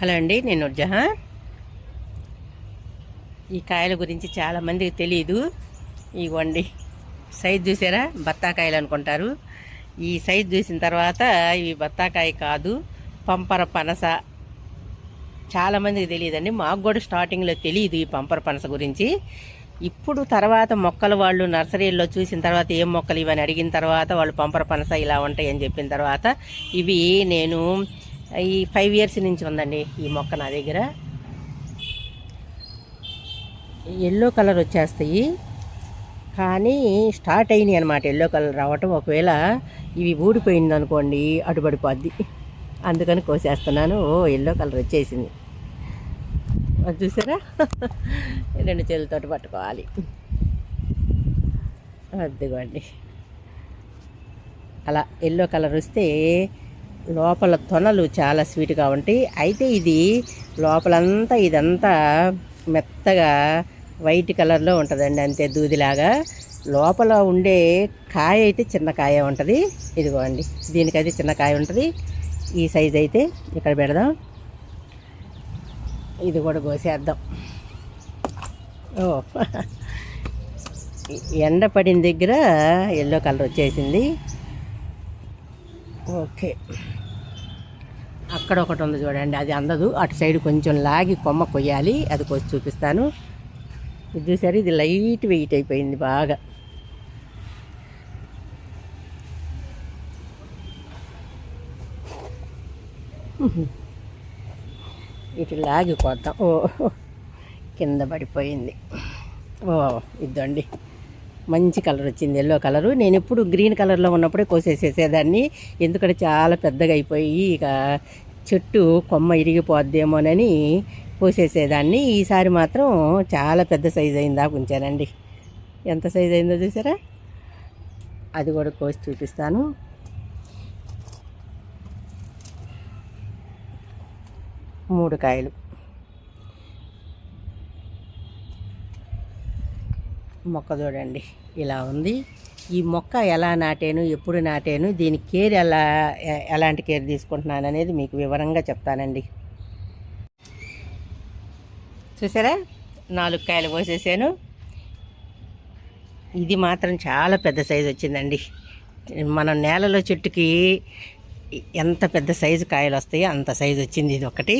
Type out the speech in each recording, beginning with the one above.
Hello అండి నేను జహాన్ ఈ కాయల గురించి చాలామందికి తెలియదు ఇవ్వండి. సైజ్ చూసారా? బత్తాకాయలు అనుకుంటారు. ఈ సైజ్ చూసిన తర్వాత ఇవి బత్తాకాయ కాదు పంపర పనస. చాలామందికి తెలియదండి. మాకు కూడా స్టార్టింగ్లో తెలియదు ఈ పంపర పనస గురించి. ఇప్పుడు తర్వాత మొక్కలు వాళ్ళు నర్సరీల్లో చూసిన తర్వాత ఏం మొక్కలు ఇవని అడిగిన తర్వాత వాళ్ళు పంపర పనస ఇలా ఉంటాయని చెప్పిన తర్వాత ఇవి నేను ఈ ఫైవ్ ఇయర్స్ నుంచి ఉందండి ఈ మొక్క నా దగ్గర. ఎల్లో కలర్ వచ్చేస్తాయి. కానీ స్టార్ట్ అయినాయి అనమాట ఎల్లో కలర్ రావటం. ఒకవేళ ఇవి ఊడిపోయింది అనుకోండి అడ్డుపడిపోద్ది. అందుకని కోసేస్తున్నాను. ఓ ఎల్లో కలర్ వచ్చేసింది. అది చూసారా? రెండు చేతులతోటి పట్టుకోవాలి. అద్దుకోండి అలా ఎల్లో కలర్ వస్తే లోపల తొనలు చాలా స్వీట్గా ఉంటాయి. అయితే ఇది లోపలంతా ఇదంతా మెత్తగా వైట్ కలర్లో ఉంటుందండి అంతే దూదిలాగా. లోపల ఉండే కాయ అయితే చిన్న కాయ ఉంటుంది. ఇదిగోండి దీనికైతే చిన్న కాయ ఉంటుంది. ఈ సైజ్ అయితే ఇక్కడ పెడదాం. ఇది కూడా కోసేద్దాం. ఓ ఎండ పడిన దగ్గర ఎల్లో కలర్ వచ్చేసింది. ఓకే. అక్కడ ఒకటి ఉంది చూడండి అది అందదు. అటు సైడ్ కొంచెం లాగి కొమ్మ కొయ్యాలి అది కోసి చూపిస్తాను. ఇది చూసారు? ఇది లైట్ వెయిట్ అయిపోయింది బాగా. ఇటు లాగి కొద్దాం ఓ కింద పడిపోయింది. ఓ ఇద్దండి. మంచి కలర్ వచ్చింది ఎల్లో కలరు. నేను ఎప్పుడు గ్రీన్ కలర్లో ఉన్నప్పుడే కోసేసేసేదాన్ని. ఎందుకంటే చాలా పెద్దగా అయిపోయి ఇక చెట్టు కొమ్మ ఇరిగిపోద్దేమోనని కోసేసేదాన్ని. ఈసారి మాత్రం చాలా పెద్ద సైజు అయిందా ఉంచానండి. ఎంత సైజు అయిందో చూసారా? అది కూడా కోసి చూపిస్తాను. మూడు కాయలు. మొక్క చూడండి ఇలా ఉంది. ఈ మొక్క ఎలా నాటాను ఎప్పుడు నాటాను దీని కేర్ ఎలా ఎలాంటి కేర్ తీసుకుంటున్నాను అనేది మీకు వివరంగా చెప్తానండి. చూసారా? నాలుగు కాయలు కోసేసాను. ఇది మాత్రం చాలా పెద్ద సైజు వచ్చిందండి. మన నేలలో చెట్టుకి ఎంత పెద్ద సైజు కాయలు వస్తాయో అంత సైజు వచ్చింది ఇది ఒకటి.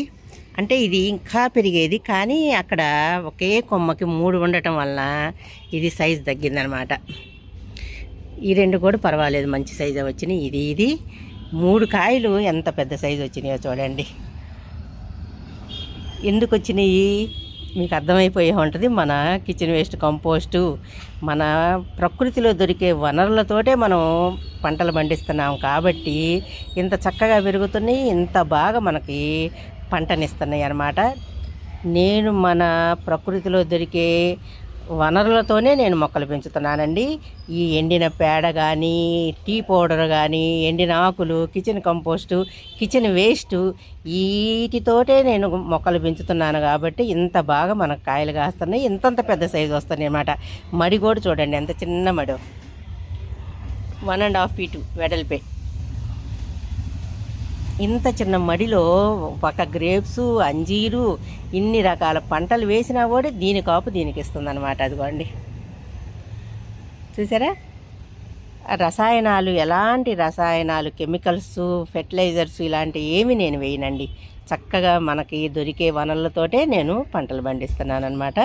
అంటే ఇది ఇంకా పెరిగేది కానీ అక్కడ ఒకే కొమ్మకి మూడు ఉండటం వలన ఇది సైజు తగ్గిందనమాట. ఈ రెండు కూడా పర్వాలేదు మంచి సైజు వచ్చినాయి. ఇది ఇది మూడు కాయలు ఎంత పెద్ద సైజు వచ్చినాయో చూడండి. ఎందుకు వచ్చినాయి? మీకు అర్థమైపోయే ఉంటుంది. మన కిచెన్ వేస్ట్ కంపోస్టు మన ప్రకృతిలో దొరికే వనరులతోటే మనం పంటలు పండిస్తున్నాం కాబట్టి ఇంత చక్కగా పెరుగుతున్నాయి ఇంత బాగా మనకి పంటనిస్తున్నాయి అన్నమాట నేను మన ప్రకృతిలో దొరికే వనరులతోనే నేను మొక్కలు పెంచుతున్నానండి. ఈ ఎండిన పేడ కానీ టీ పౌడర్ కానీ ఎండిన ఆకులు కిచెన్ కంపోస్టు కిచెన్ వేస్ట్ వీటితోటే నేను మొక్కలు పెంచుతున్నాను కాబట్టి ఇంత బాగా మనకు కాయలు కాస్తున్నాయి. ఇంతంత పెద్ద సైజు వస్తున్నాయి అనమాట మడి కూడా చూడండి ఎంత చిన్న మడి. వన్ అండ్ హాఫ్ ఫీటు వెడల్పే. ఇంత చిన్న మడిలో ఒక గ్రేప్స్ అంజీరు ఇన్ని రకాల పంటలు వేసినా కూడా దీని కాపు దీనికి ఇస్తుంది అనమాట అదిగోండి. చూసారా? రసాయనాలు ఎలాంటి రసాయనాలు కెమికల్స్ ఫెర్టిలైజర్స్ ఇలాంటి ఏమి నేను వేయనండి. చక్కగా మనకి దొరికే వనరులతోటే నేను పంటలు పండిస్తున్నాను అనమాట